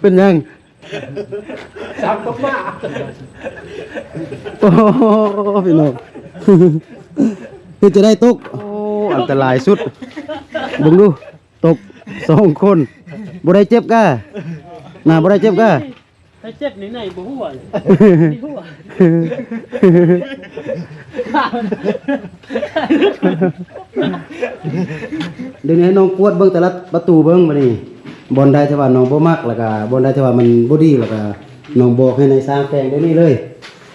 เป็นยังสามกับมาโอ้พี่น้องคือจะได้ตกโอ้อันตรายสุดเบึงดู ตกสองคนบ่ได้เจ็บก้าน่าบ่ได้เจ็บก้าถ้าเจ็บในไหนบ่หัวเลยนี่หัวเดี๋ยวนี้ให้น้องกวดเบิ่งแต่ละประตูเบิ่งมานี่ บอลได้ที่ว่าน้องบ่มักแล้วก็บอลได้ที่ว่ามันบ่ดีแล้วก็น้องบอกให้ในายสร้างแปลงเดี๋ยวนี้เลย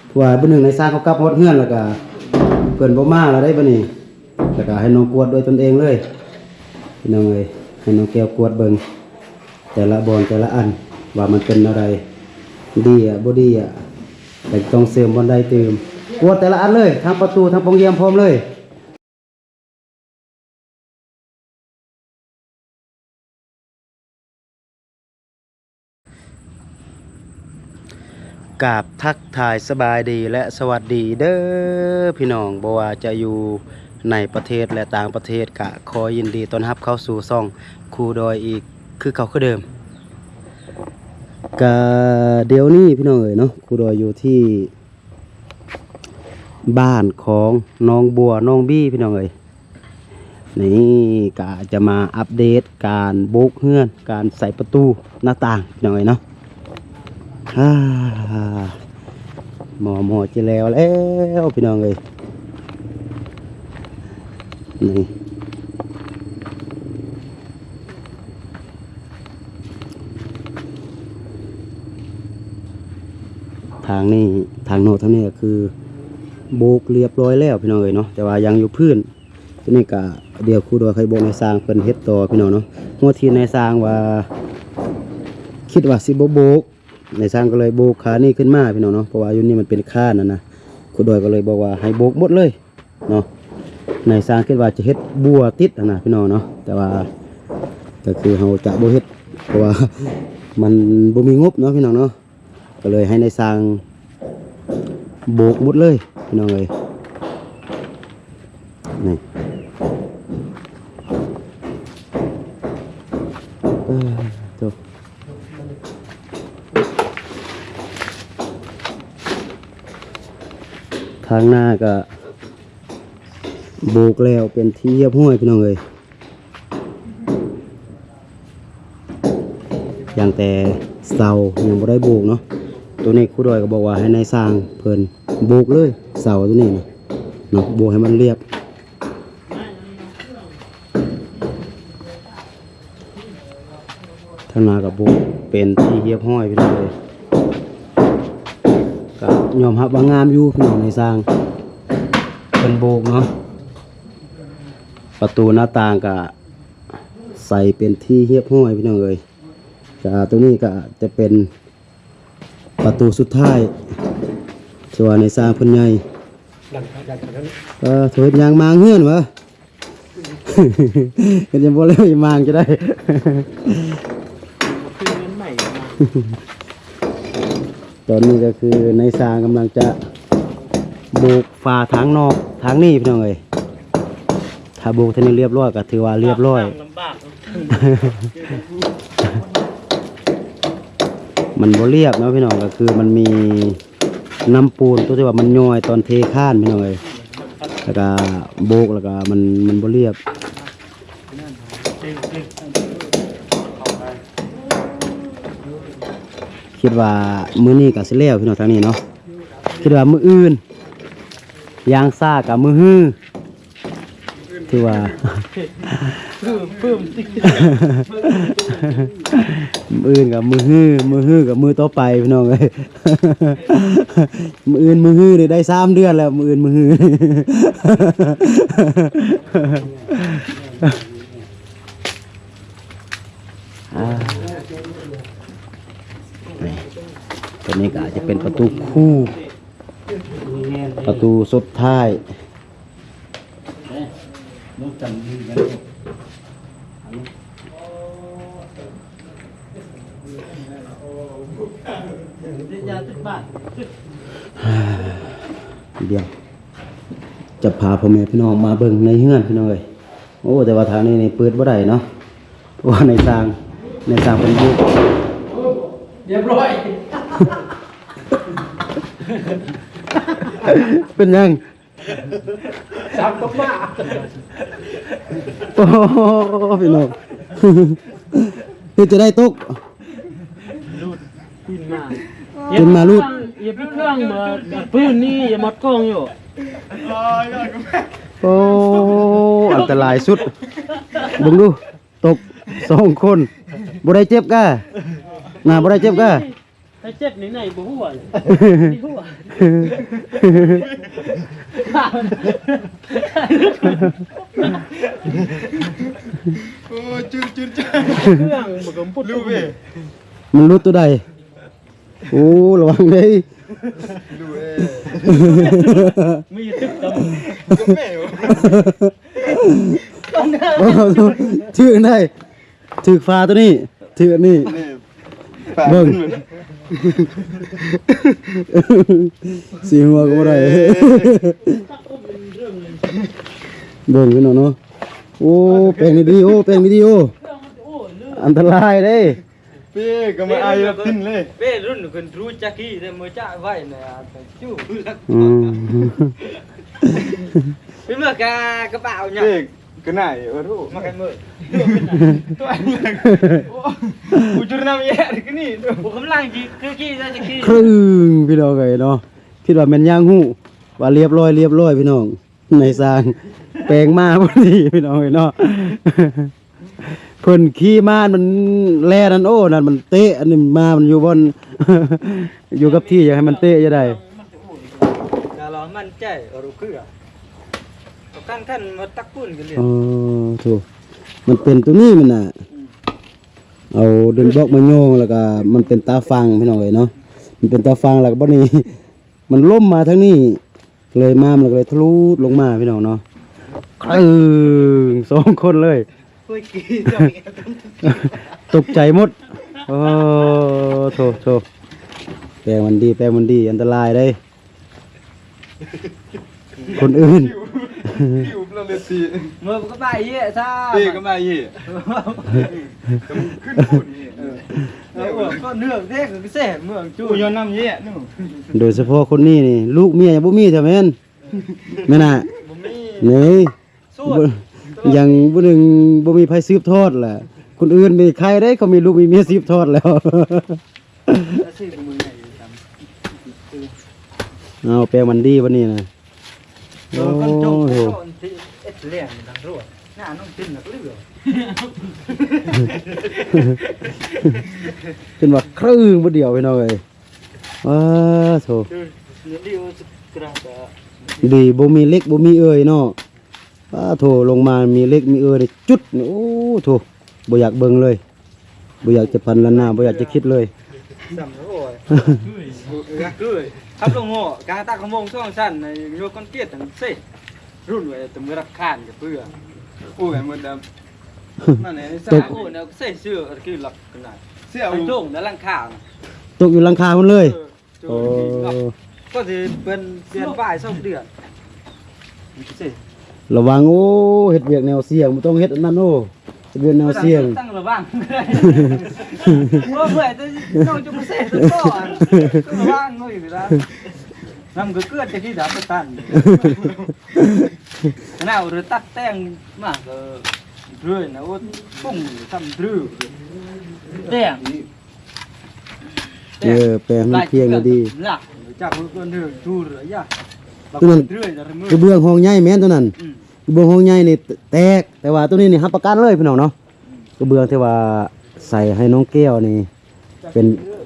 เพราะว่าเบิ่หนึ่งในายสร้างเขากลับฮอดเฮือนแล้วก็เพิ่นบ่มาแล้วได้บัดนี้แล้วก็ให้น้องกวดโดยตนเองเลยพี่น้องเอ้ยให้น้องแก้วกวดเบิ่งแต่ละบอลแต่ละอันว่ามันเป็นอะไรดีอะบ่ดีอะแต่ต้องเสริมบอลได้เติมกวดแต่ละอันเลยทั้งประตูทั้งปองเยี่ยมพร้อมเลย กาบทักทายสบายดีและสวัสดีเด้อพี่น้องบว่าจะอยู่ในประเทศและต่างประเทศกะขอยินดีต้อนรับเข้าสู่ซ่องครูดอยอีกคือเขาคือเดิมกะเดี๋ยวนี้พี่น้องเอ๋ยเนาะครูดอยอยู่ที่บ้านของน้องบัวน้องบี้พี่น้องเอ๋ยนี่กะจะมาอัปเดตการโบกเฮือน การใส่ประตูหน้าต่างพี่น้องเอ๋ยเนาะ หมอหมอจะแล้วแล้วพี่น้องเลยนี่ทางนี้ทางโน้นทางนี้ก็คือโบกเรียบร้อยแล้วพี่น้องเลยเนาะแต่ว่ายังอยู่พื้นทีนี้ก็เดี๋ยวครูดอยใครบอกในสร้างเพิ่นเฮ็ดต่อพี่น้องเนาะหัวทีในสร้างว่า คิดว่าสิบโบก ในสร้างก็เลยโบกขานี่ขึ้นมาพี่น้องเนาะเพราะว่าอยู่นี่มันเป็นข้านะนะคุณดอยก็เลยบอกว่าให้โบกหมดเลยเนาะในสร้างคิดว่าจะเฮ็ดบัวติดนะพี่น้องเนาะแต่ว่าก็คือเราจะบ่เฮ็ดเพราะว่ามันบ่มีงบเนาะพี่น้องเนาะก็เลยให้ในสร้างโบกหมดเลยพี่น้องเลยนี่ ทางหน้าก็โบกแล้วเป็นที่เรียบห้อยพี่น้องเลยอย่างแต่เสายังบ่ได้โบกเนาะตัวนี้ครูดอยก็บอกว่าให้นายสร้างเพิ่นโบกเลยเสาตัวนี้นะเนาะโบกให้มันเรียบทางหน้ากับโบกเป็นที่เรียบห้อยพี่น้องเลย ยอมรับว่างามอยู่พี่น้องในสร้างเป็นโบกเนาะประตูหน้าต่างก็ใส่เป็นที่เรียบห้อยพี่น้องเอ้ยก็ตรงนี้ก็จะเป็นประตูสุดท้ายส่วนในสร้างเพิ่นใหญ่ดังดังนั้นก็ถอยยางมางเฮือนวะเห็จะบ่เลยมางจะได้ คือเงินใหม่มา ตอนนี้ก็คือในสร้างกำลังจะโบกฝาทางนอกทางนี้พี่น้องเอ้ยถ้าโบกทางนี้เรียบร้อยก็ถือว่าเรียบร้อย ลำบากมันบ่เรียบเนาะพี่น้องก็คือมันมีน้ำปูนตัวที่ว่ามันย่อยตอนเทข้านพี่น้องเอ้ยแล้วก็โบกแล้วก็มันมันบ่เรียบ คิดว่ามื้อนี้ก็สิแล้วพี่น้องทางนี้เนาะคิดว่ามื้ออื่นยางซ่ากับมื้อฮื้อถือว่าเพิ่มเพิ่มมืออื่นกับมือฮื้อมือฮื้อกับมือต่อไปพี่น้องเอ้ยมืออื่นมือฮื้อได้สามเดือนแล้วมืออื่นมือฮื้ออ่านี่ ตัวนี้ก็อาจจะเป็นประตูคู่ ประตูสุดท้ายเดียวจะพาพ่อแม่พี่น้องมาเบิ่งในเฮือนพี่น้องเอ้ยโอ้ แต่ว่าทางนี้นี่เปิดบ่ได้เนาะเพราะว่าในสางในสางเป็นบุกเรียบร้อย เป็นยังสามกับมาโอ้โหพี่น้องคือจะได้ตกขึ้นมาขึ้นมาลูดอย่าไปเครื่องมาปืนนี่อย่ามัดกล้องอยู่โอ้อันตรายสุดเบึงดูตกสองคนบ่ได้เจ็บก้าน่าบ่ได้เจ็บก้า ถ้าเจ็บไหนไหนบ่หัวเลยที่หัวโอ้จืดจืดจืดเครื่องบ่กำปุดรู้เว้ยมันรู้ตัวใดโอ้ระวังเลยรู้เว้ยมีตึกดก็แม่วะถือได้ถือฟ้าตัวนี้ถืออันนี้นี่ เบิ่งสีหัวก็บ่ได้เบิ่งพี่น้องเนาะโอ้แปลงดีๆโอ้แปลงดีๆโอ้อันตรายเด้พี่ก็มาอายรับทิ้นเลยเป้รุ่นคนรู้จักกี้แต่มือจ้าไว้นะจู่อืมพี่เมื่อกากระเป๋าเนี่ยพี่ ก็น่ายว่าทุกมากันมือตัวอันนี้กูจุดน้ำแย่ที่นี่ผมกำลังจีคือกี้ได้จะกี้ครึ่งพี่น้องเอ้ยเนาะคิดว่าแม่นย่างหู้ว่าเรียบร้อยเรียบร้อยพี่น้องในสร้างแปลงมาพอดีพี่น้องเอ้ยเนาะเพิ่นขี่มามันแล่นั่นโอ้นั่นมันเตะอันนี้มามันอยู่บน อยู่กับที่อยากให้มันเตะจะได้อย่าลองมั่นใจรู้คือ ขั้นขั้นมาตักปุ่นกันเลยอ๋อถูกมันเป็นตัวนี้มันน่ะ เอาเดินบล็อกมาโยงแล้วก็มันเป็นตาฟังพี่น้องเอ้ยเนาะ มันเป็นตาฟังแล้วก็บ่นี้ มันล่มมาทั้งนี้ เลยมามันก็เลยทะลุลงมาพี่น้องเนาะครึ่งสองคนเลยคุยกี้ตกใจหมด โอ้โถโถแปลงมันดี แปลงมันดี อันตรายเลยคนอื่น พี่อุบเราเลยสิมือก็ไปเยอะซ่าพี่ก็มายี่ขึ้นฝุ่นนี่เออเออก็เนื้อเด็กก็เสเมืองจู่กูย้อนน้ำแย่นู่นโดยเฉพาะคนนี้นี่ลูกเมียยังบ่มีเท่าแม่นแม่น่ะบ่มีนี่สู้บ่ยังบ่หนึงบ่มีไผสืบทอดแหละคนอื่นมีใครได้เขามีลูกมีเมียสืบทอดแล้วแล้วสิมือไหนจำเอาแปลงมันดีวันนี้นะเอ โอ้อคนจงโหคนที่เอ็ดเลี้ยงทางรวดหน้าน้องกินนักเลือเป็นว่าครึ่งบ่เดียวพี่น้องเอ้ยว้าโถคือเดี๋ยวกระดาษดีบ่มีเล็กบ่มีเอ่ยเนาะว้าโถลงมามีเล็กมีเอ่ยนี่จุดนี่โอ้โถบ่อยากเบิ่งเลยบ่อยากจะพันละหน้าบ่อยากจะคิดเลย สำโอ้ยรักเลยครับลงหัวกลางตากระมงช่วงสั้นในโยกคอนเกตทั้งเซ่รุ่นไว้แต่มือรับคานกับเพื่อโอ้ยหมดดำนั่นไงสาโอ้เนี่ยเซ่เสื้อคือหลักขนาดเสียไอ้อุโด่งและลังคาตกอยู่หลังคาพุ่นเลยโอ้ก็จะเป็นเดือนปลายสองเดือนเซ่ระวังโอ้เฮ็ดเวียกแนวเสี่ยงบ่ต้องเฮ็ดอันนั้นโอ้ เฮ็ดเวียกแนวเสี่ยง ตั้งระวังเมื่อเมื่อจะน้องจะมาเซ่ตัวก่อนระวังเลยนะนำก็เกิดจะที่ดับตันน่าเอาเรือตัดแต้งมากเออเรื่อยนะโอ้ปุ้งทำรื้อแต้งเออแปลงมันเพียงก็ดีหลักจากมือคนเดือดดูเรือยะตัวนั้นเรื่อยจะมือกระเบื้องห้องใหญ่แม่นตัวนั้นอืม กระเบื้องห้องใหญ่นี่แตก แต่ว่าตัวนี้นี่รับประกันเลยพี่น้องเนาะกระเบื้องที่ว่าใส่ให้น้องแก้วนี่ เป็น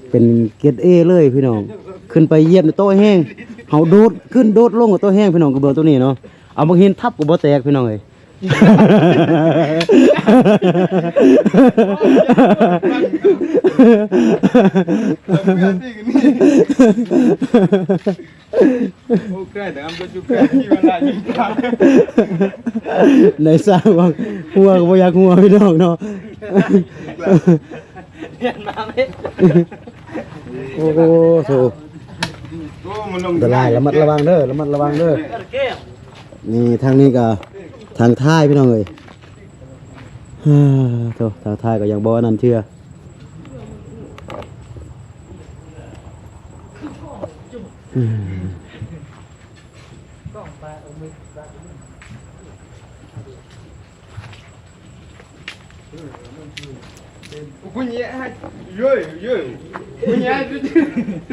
เป็นเกรดเอเลยพี่น้อง ขึ้นไปเยียบในโต๊ะแห้งเฮาโดดขึ้นโดดลงกับโต๊ะแห้งพี่น้องกระเบื้องตัวนี้เนาะเอาบางหินทับกับ่แตกพี่น้องเลย โอ้ใกล้แต่อำจะจุกใกล้ที่เวลายิงตาในสร้างว่าหัวก็บ่อยากหัวพี่น้องเนาะเรียนมาไม่โอ้โหโถโอ้มันลงอันตรายระมัดระวังเด้อระมัดระวังเด้อแก้วนี่ทางนี้ก็ ทางท้ายพี่น้องเอ้ยฮ่าโธ่ทางท้ายก็ยังบ่นั่นเชื่ออืม Punya hai. Yo yo. Punya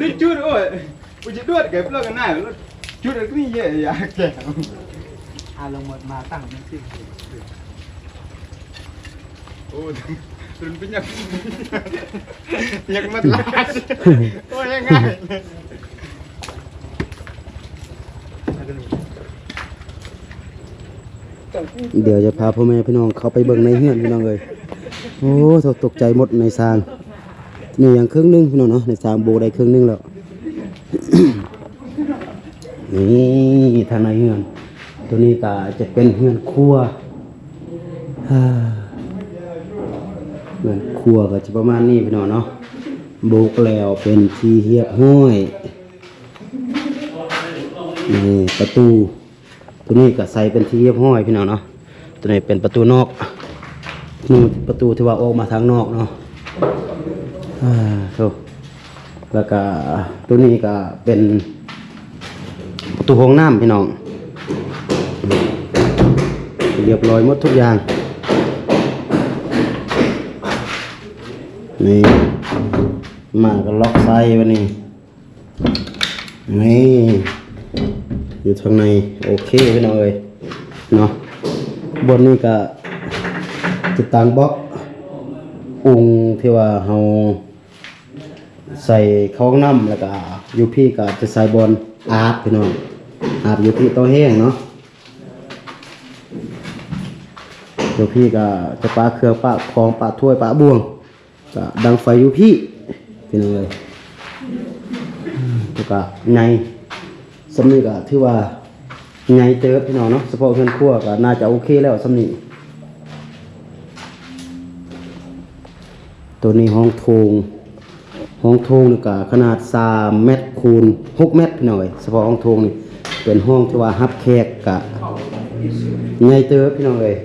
ricur oi. Punya duit ke pula kena. Cut ni ye ya ke. อา ลงหมดมาตั้งมันสิ Oh. Turun pinyak. Pinyak mat las. Oh yang ngai. เดี๋ยวจะพาพ่อแม่พี่น้องเข้าไปเบิ่งในเฮือนพี่น้องเลยโอ้โถตกใจหมดในซางนี่อย่างครึ่งหนึงพี่น้องเนาะในซางโบได้ครึ่งหนึงแล้วนี่ทางในเฮือน ตัวนี้ก็จะเป็นเฮือนครัวฮ่าเฮือนครัวก็จะประมาณนี้พี่น้องเนาะโบกแล้วเป็นทีเรียบห้อยนี่ประตู ตัวนี้ก็ใส่เป็นทีเรียบห้อยพี่น้องเนาะตัวนี้เป็นประตูนอกนู่นประตูที่ว่าออกมาทางนอกเนาะอ่าโถแล้วก็ตัวนี้ก็เป็นประตูห้องน้ำพี่น้อง รียบร้อยหมดทุกอย่าง นี่มาก็ล็อกไซวันนี้ นี่ อยู่ทางใน โอเคพี่น้องเอ้ยเนาะบนนี้ก็ติดตั้งบล็อกองที่ว่าเฮาใส่ข้าห้องน้ำแล้วก็ยูพี่ก็จะใส่บอลอาบพี่น้องอาบยูพี่โตะแห้งเนาะ อยู่พี่ก็จะปลาเครืองปาของปลาถ้วยปลาบ่วงก็ดังไฟอยู่พี่พี่น้องเอ้ยแล้วก็ไงสำนีก็ถือว่าไงเติบพี่น้องเนาะเฉพาะเพื่อนครัวก็น่าจะโอเคแล้วสำนีตัวนี้ห้องโถงห้องโถงนี่ก็ขนาด3เมตรคูณ6เมตรพี่น้องเอ้ยเฉพาะห้องโถงนี่เป็นห้องที่ว่ารับแขกกะไงเติบพี่น้องเอ้ย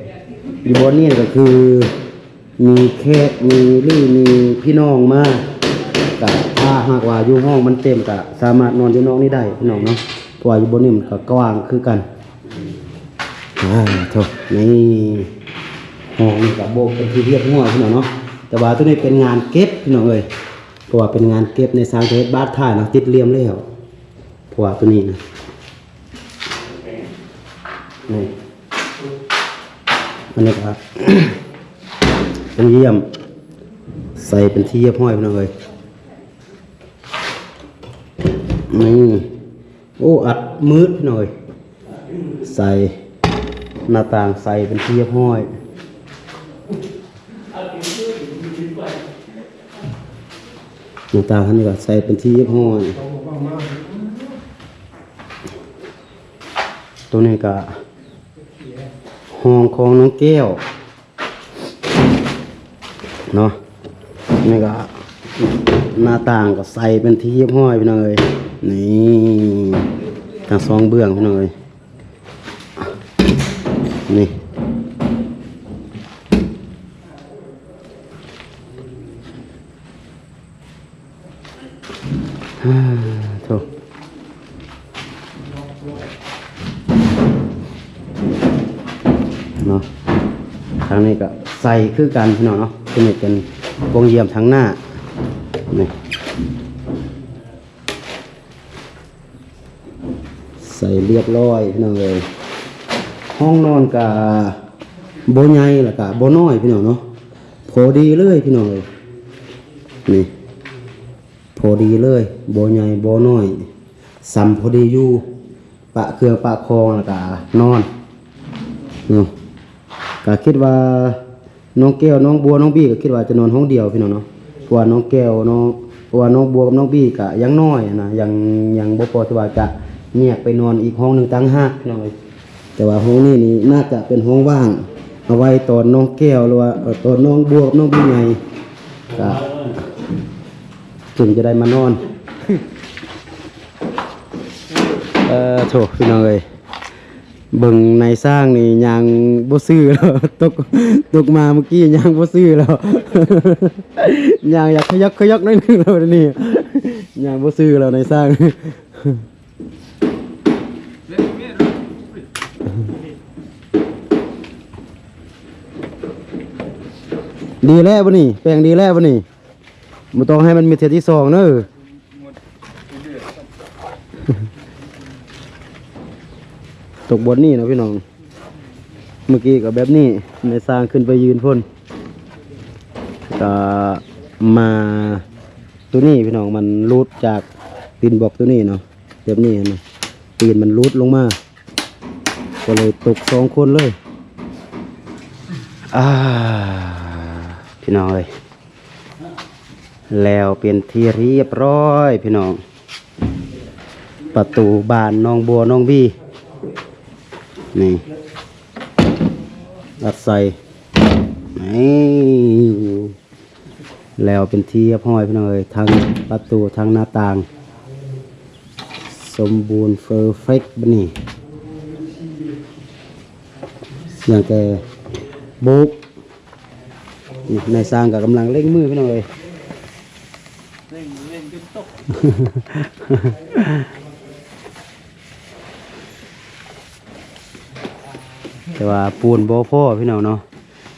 อยู่บนนี้ก็คือ มีแขกมีลี่มีพี่น้องมาก็ถ้าหากว่าอยู่ห้องมันเต็มก็สามารถนอนอยู่นอกนี้ได้พี่น้องเนาะเพราะว่าอยู่บนนี้มันก็กว้างคือกันอ่าโถนี่ห้องนี่ก็โบกเป็นที่เรียบง่วพี่น้องเนาะแต่ว่าตัวนี้เป็นงานเก็บพี่น้องเอ้ยเพราะว่าเป็นงานเก็บในสร้างเทศบาทท่าเนาะติดเลี่ยมแล้วเพราะว่าตัวนี้นะนี่ อันนี้ครับเป็นเยี่ยม ใส่เป็นที่เรียบห้อยพี่น้องเอ้ยนี่โอ้อัดมืดหน่อยใส่หน้าต่างใส่เป็นที่เรียบห้อยหน้าต่างท่านนี้ก็ใส่เป็นที่เรียบห้อยตัวนี้ก็ ห้องของน้องแก้วเนาะนี่ก็หน้าต่างก็ใส่เป็นที่เรียบห้อยพี่น้องเอ้ยนี่ทางสองเบื้องพี่น้องเอ้ยนี่ฮ่าางนี้ก็ใส่คือกันพี่น้องเนาะตัวนี้เป็นวงเยี่ยมทางหน้านี่ใส่เรียบร้อยพี่น้องเลยห้องนอนกับโบใหญ่แล้วกับโบน้อยพี่น้องเนาะพอดีเลยพี่น้องเลยนี่พอดีเลยโบใหญ่โบน้อยสัมพอดีอยู่ปะเครือปะคองแล้วกับนอนเนาะ ก็คิดว่าน้องแก้วน้องบัวน้องบี้ก็คิดว่าจะนอนห้องเดียวพี่น้องเนาะเพราะว่าน้องแก้วน้องเพราะว่าน้องบัวกับน้องบี้ก็ยังน้อยอะนะยังยังบ่พอที่ว่าจะแยกไปนอนอีกห้องหนึ่งตั้งหากพี่น้องเอ้ยแต่ว่าห้องนี้นี่น่าจะเป็นห้องว่าง เอาไว้ตอนน้องแก้วหรือว่าเอ่อตอนน้องบัวกับน้องบี้ไงก็ถึงจะได้มานอน เอ่อโถพี่น้องเอ้ย เบิ่งในสร้างนี่ยังบ่ซื้อแล้วตกตกมาเมื่อกี้ยังบ่ซื้อแล้วยังอยากขยักขยักหนิดนึงแล้วเดี๋ยวนี่ยังบ่ซื้อแล้วในสร้างดีแล้วบ่นี่แปลงดีแล้วบ่นี่บ่ต้องให้มันมีเทอที่สองเด้อ หมดเดือด ตกบนนี่นะพี่น้อง เมื่อกี้ก็แบบนี้ในสร้างขึ้นไปยืนพ่นก็มาตัวนี้พี่น้องมันรูดจากตีนบอกตัวนี้เนาะแบบนี้เนาะตีนมันรูดลงมา ก็เลยตกสองคนเลยอ่าพี่น้องเลยแล้วเป็นที่เรียบร้อยพี่น้อง ประตูบานน้องบัวน้องบี้ นี่รัดใส่นี่แล้วเป็นที่เรียบร้อยพี่น้องเอ้ยทั้งประตูทั้งหน้าต่าง สมบูรณ์เฟอร์เฟกต์บนี่อย่างแต่บุกนี่นายสร้างกับกำลังเร่งมือพี่น้องเลยเร่งเร่งจนตก แต่ว่าปูนบ่พอพี่น้องเนาะ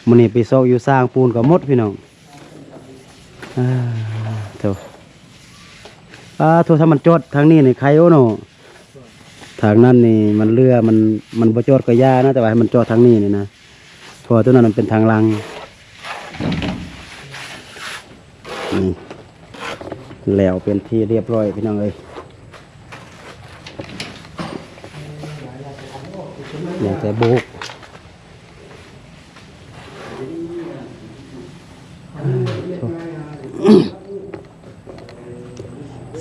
มื้อนี้ไปโซกอยู่สร้างปูนก็หมดพี่น้องเถอะอ่าโทรถ้ามันจดทางนี้นี่ใครโอ้เนาะทางนั้นนี่มันเรือมันมันบ่จดก็ย่านะแต่ว่าให้มันจดทางนี้นี่นะพราะว่าตัวนั้นมันเป็นทางลังนี่แล้วเป็นที่เรียบร้อยพี่น้องเอ้ยอย่างแต่โบก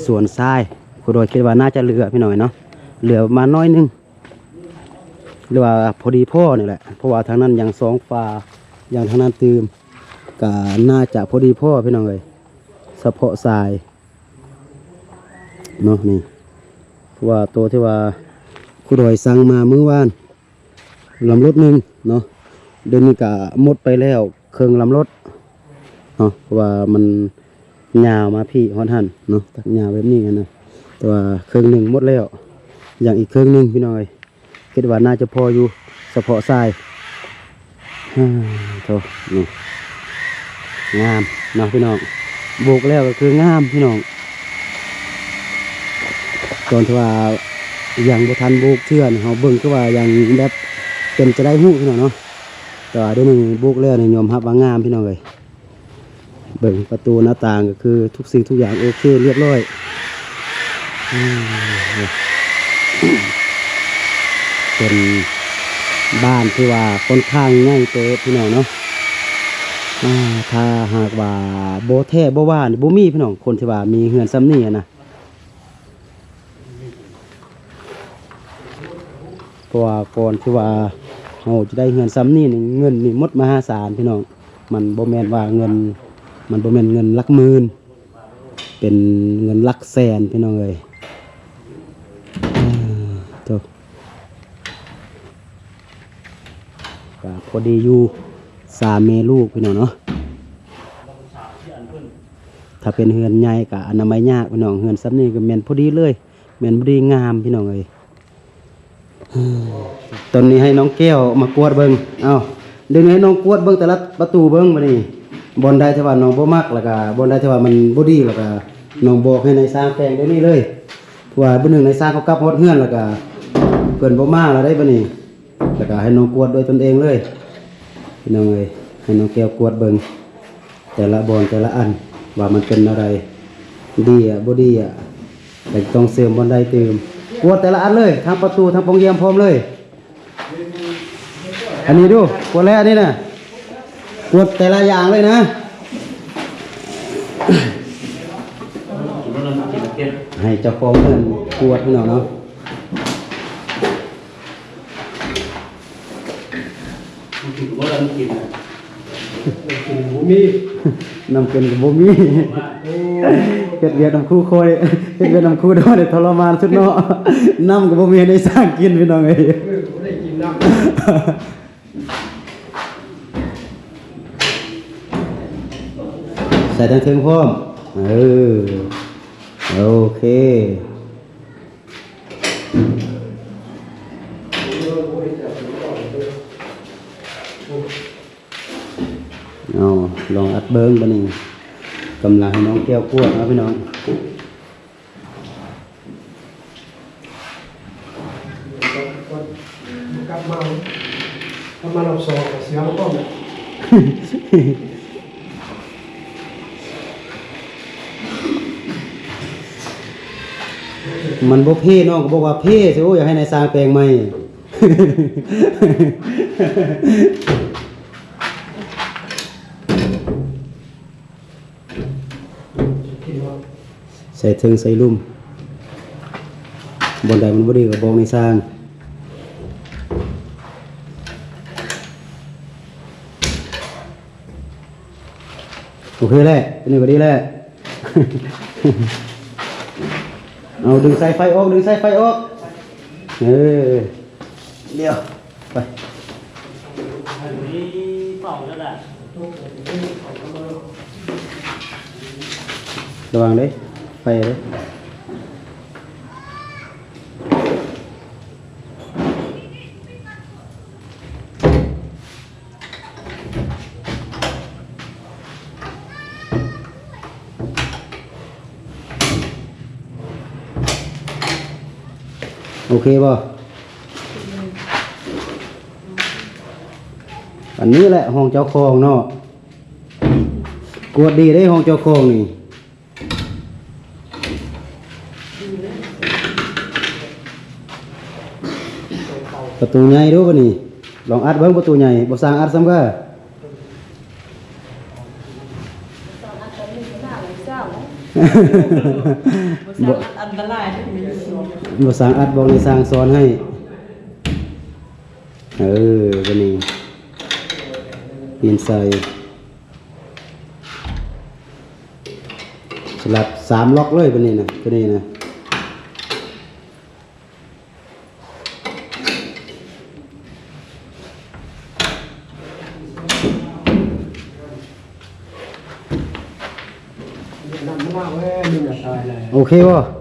ส่วนทรายคุณโดยคิดว่าน่าจะเหลือพี่หน่อยเนาะเหลือมาน้อยนึงหรือว่าพอดีพ่อนี่แหละเพราะว่าทางนั้นยังสองฟ้าอย่างทางนั้นตืมก็น่าจะพอดีพ่อพี่น้องเลยเพาะทรายเนาะนี่เพราะว่าตัวที่ว่าคุณโดยสั่งมาเมื้อวานลำรถหนึ่งเนาะเดือนนี้ก็หมดไปแล้วเครื่องลำรถเนาะเพราะว่ามัน ยาวมาพี่ฮอดหันเนาะตักยาวแบบนี้กันนะแต่ว่าเครื่องหนึ่งหมดแล้ว อย่างอีกเครื่องหนึ่งพี่น้อยคิดว่าน่าจะพออยู่เฉพาะทรายฮ่าโธ่นี่งามเนาะพี่น้องโบกแล้วก็คืองามพี่น้องตอนที่ว่าอย่างบุทันโบกเชื่อนเขาเบิ่งก็ว่าอย่างแบบเป็นจะได้หู้พี่น้องเนาะแต่ว่าดี๋ยวนี้โบกแล้วเนี่ยยอมรับว่างามพี่น้องเลย เบิ่งประตูหน้าต่างก็คือทุกสิ่งทุกอย่างโอเคเรียบร้อยเป็นบ้านที่ว่าค่อนข้างง่ายเตะพี่น้องเนาะถ้าหากว่าโบแท้โบว่านี่โบมีพี่น้องคนที่ว่ามีเฮือนซ้ำนี่นะเพราะว่าก่อนที่ว่าเราจะได้เฮือนซ้ำนี่เงินนี่มดมหาศาลพี่น้องมันโบแมนว่าเงิน มันบ่แม่นเงินลักหมื่นเป็นเงินลักแสนพี่น้องเอ้ยอ่าโตก็พอดีอยู่สามเมลูกพี่น้องเนาะถ้าเป็นเฮือนใหญ่ก็อนามัยยากพี่น้องเฮือนซ้ำนี่ก็แม่นพอดีเลยแม่นพอดีงามพี่น้องเอ้ยตอนนี้ให้น้องแก้วมากวดเบิ่งเอ้าเดี๋ยวนี้ให้น้องกวดเบิ่งแต่ละประตูเบิ่งมานี่ บอลได้ที่ว่าน้องบ่มักแล้วก็บอลได้ที่ว่ามันบ่ดีแล้วก็น้องบอกให้นายสร้างแปลงเดี๋ยวนี้เลยเพราะว่าบ่หนึ่งนายสร้างเขากลับฮอดเฮือนแล้วก็เพิ่นบ่มาแล้วได้บัดนี้แล้วก็ให้น้องกวดด้วยตนเองเลยพี่น้องเอ้ยให้น้องแก้วกวดเบิ่งแต่ละบอลแต่ละอันว่ามันเป็นอะไรดีอะบ่ดีอะแต่ต้องเสริมบอลได้เติมกวดแต่ละอันเลยทั้งประตูทั้งปองเยี่ยมพร้อมเลย อันนี้ดูกวดแล้วอันนี้น่ะ กดแต่ละอย่างเลยนะให้เจ้าของเงินกวดให้หน่อยเนาะน้ำเกินกับบ่มีเฮ็ดเวียดน้ำคู่คอยเฮ็ดเวียดน้ำคู่ดอเนี่ยทรมานสุดเนาะน้ำกับบ่มีให้ได้สร้างกินพี่น้องเอ้ยได้กินน้ำ ใส่ทั้งเทิงพร้อมเออโอเคเอาลองอัดเบิ้งบันนี้กำลังให้น้องแก้วกวดนะพี่น้องกลับมากลับมารอบสองเสียแล้วก็ มันบ่เพ่น้องก็บอกว่าเพ่สิโอ้อยากให้นายสร้างแปลงใหม่ ใส่ถึงใส่ลุ่มบนใดมันบ่ดีก็บอกนายสร้างโอเคและอันนี้ก็ดีแหละ เอาดึงสายไฟออกดึงสายไฟออกเออเดี๋ยวไปอันนี้เป่าแล้วแหละระวังเด้ไฟเด้โเคป่อันนี้แหละห้องเจ้าของเนาะกวดดีได้ห้องเจ้าของนี่ประตูใหญ่ดูป่ะนี่ลองอัดเบิ้งประตูใหญ่บ่สร้างอัดซ้ำก็บ่อันตราย มีอยู่บ่สร้างอัดบอกเลยสร้างสอนให้ เออบันนี้ปีนใส่สลับสามล็อกเลยบันนี้นะตัวนี้นะโอเคป่ะ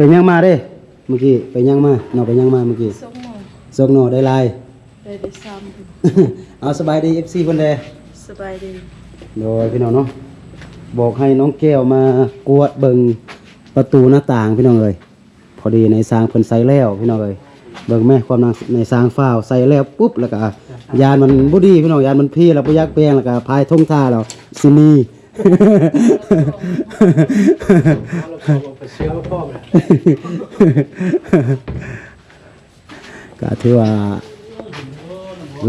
ไปยังมาเด้เมื่อกี้ไปยังมาเนาะไปยังมาเมื่อกี้สมองสกหน่อได้ลายได้ได้ซ้ำเอาสบายดี FC เพิ่นเด้สบายดีโดยพี่น้องเนาะบอกให้น้องแก้วมากวดเบิ่งประตูหน้าต่างพี่น้องเอ้ยพอดีในสร้างเพิ่นใส่แล้วพี่น้องเอ้ยเบิ่งแม่ความนางในสร้างฟ้าวใส่แล้วปุ๊บแล้วก็ยานมันบ่ดีพี่น้องยานมันพี่แล้วบ่อยากแปลงแล้วก็พายทงท่าแล้วสิมี ก็ถือว่า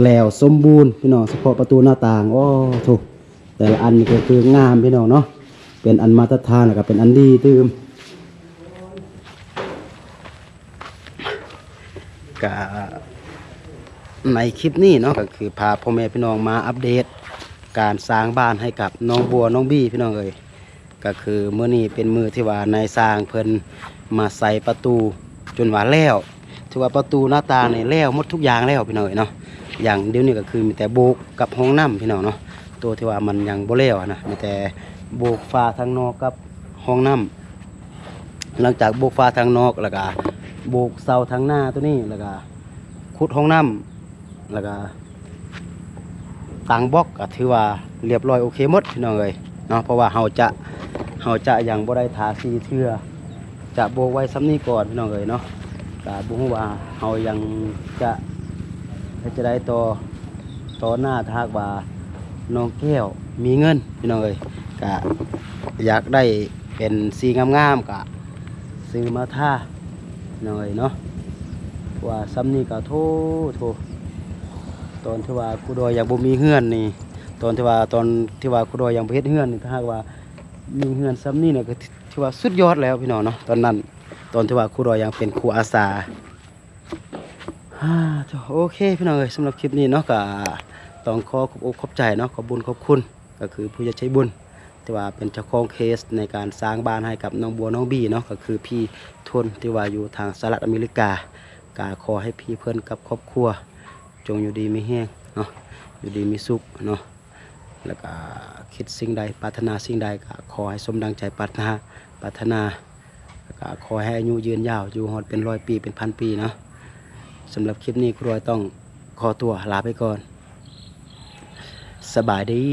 แล้วสมบูรณ์พี่น้องเฉพาะประตูหน้าต่างโอ้ถูกแต่ละอันนี่ก็คืองามพี่น้องเนาะเป็นอันมาตรฐานแล้วก็เป็นอันดีตื่มก็ในคลิปนี้เนาะก็คือพาพ่อแม่พี่น้องมาอัปเดต การสร้างบ้านให้กับน้องบัวน้องบี้พี่น้องเอ้ยก็คือเมื่อนี้เป็นมือที่ว่านายสร้างเพิ่นมาใส่ประตูจนว่าแล้วถือว่าประตูหน้าต่างนี่แล้วหมดทุกอย่างแล้วพี่น้องเอ้ยเนาะอย่างเดี๋ยวนี้ก็คือมีแต่โบกกับห้องน้ำพี่น้องเนาะตัวที่ว่ามันยังบ่แล้วอะนะมีแต่โบกฟ้าทางนอกกับห้องน้ำหลังจากโบกฟ้าทางนอกแล้วก็โบกเสาทางหน้าตัวนี้แล้วก็ขุดห้องน้ำแล้วก็ ต่างบล็อกก็ถือว่าเรียบร้อยโอเคหมดพี่น้องเอ้ยเนาะเพราะว่าเฮาจะเฮาจะอยังบ่ได้ทาสีเทือจะโบไว้ซ้ำนี้ก่อนพี่น้องเอ้ยเนาะก็บ่ฮู้ว่าเฮายังจะจะได้ต่อต่อหน้าถ้ากว่าน้องแก้วมีเงินพี่น้องเอ้ยก็อยากได้เป็นสีงามๆก็ซื้อมาท่าพี่อยเนาะว่าซ้ำนี้ก็โทโท ตอนที่ว่าครูดอยยังบ่มีเฮือนนี่ ตอนที่ว่าตอนที่ว่าครูดอยยังบ่เฮ็ดเฮือนนี่ถ้าหากว่ามีเฮือนซ้ำนี้เนี่ยก็ถือว่าสุดยอดแล้วพี่น้องเนาะตอนนั้น ตอนที่ว่าครูรอยยังเป็นครูอาสาฮ่าจ้ะโอเคพี่น้องเอ้ยสำหรับคลิปนี้เนาะก็ต้องขอขอบอกขอบใจเนาะขอบบุญขอบคุณ ก็คือผู้จะใช้บุญที่ว่าเป็นเจ้าของเคสในการสร้างบ้านให้กับน้องบัวน้องบีเนาะก็คือพี่ทุนที่ว่าอยู่ทางสหรัฐอเมริกากาขอให้พี่เพื่อนกับครอบครัว จงอยู่ดีมีแห้งเนาะอยู่ดีมีสุขเนาะแล้วก็คิดสิ่งใดปรารถนาสิ่งใดก็ขอให้สมดังใจปรารถนาปรารถนาแล้วก็ขอให้อายุยืนยาวอยู่ฮอดเป็นร้อยปีเป็นพันปีเนาะสำหรับคลิปนี้ครูรอยต้องขอตัวลาไปก่อน สบายดี